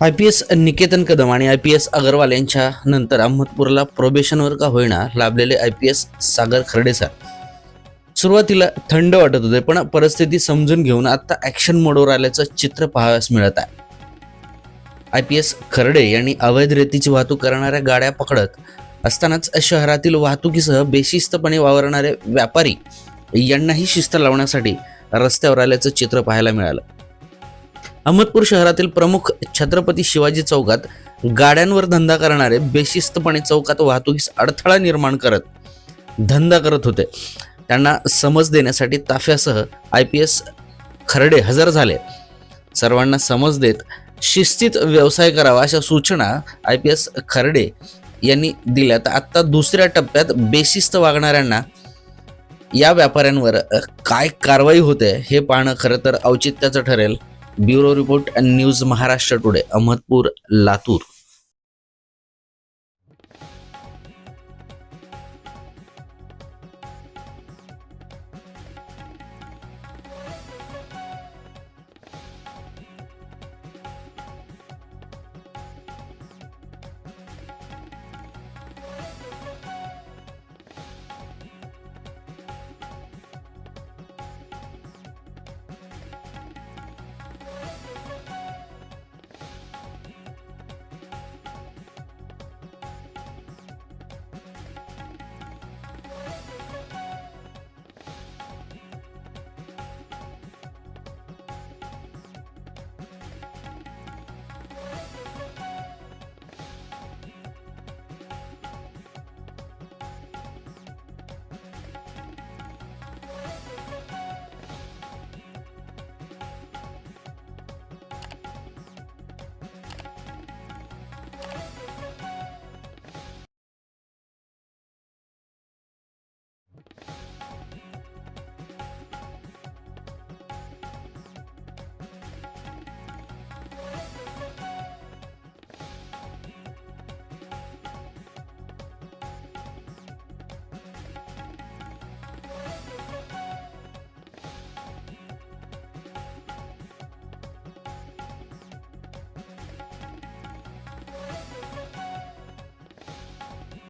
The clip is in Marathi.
I P S Niketan Kadam आणि आय पी एस अगरवाल यांच्या नंतर अहमदपूरला प्रोबेशनवर का होईना लाभलेले I P S Sagar Kharde sir सुरुवातीला थंड वाटत होते पण परिस्थिती समजून घेऊन आता ॲक्शन मोडवर आल्याचं चित्र पाहावयास मिळत आहे. आय पी एस खर्डे यांनी अवैध रेतीची वाहतूक करणाऱ्या गाड्या पकडत असतानाच शहरातील वाहतुकीसह बेशिस्तपणे वावरणारे व्यापारी यांनाही शिस्त लावण्यासाठी रस्त्यावर आल्याचं चित्र पाहायला मिळालं. अहमदपूर शहरातील प्रमुख छत्रपती शिवाजी चौकात गाड्यांवर धंदा करणारे बेशिस्तपणे चौकात वाहतुकीस अडथळा निर्माण करत धंदा करत होते. त्यांना समज देण्यासाठी ताफ्यासह आय पी एस खर्डे हजर झाले. सर्वांना समज देत शिस्तीत व्यवसाय करावा अशा सूचना आय पी एस खर्डे यांनी दिल्या तर आत्ता दुसऱ्या टप्प्यात बेशिस्त वागणाऱ्यांना या व्यापाऱ्यांवर काय कारवाई होते हे पाहणं खरं तर औचित्याचं ठरेल. Bureau report news Maharashtra today Ahmadpur Latur.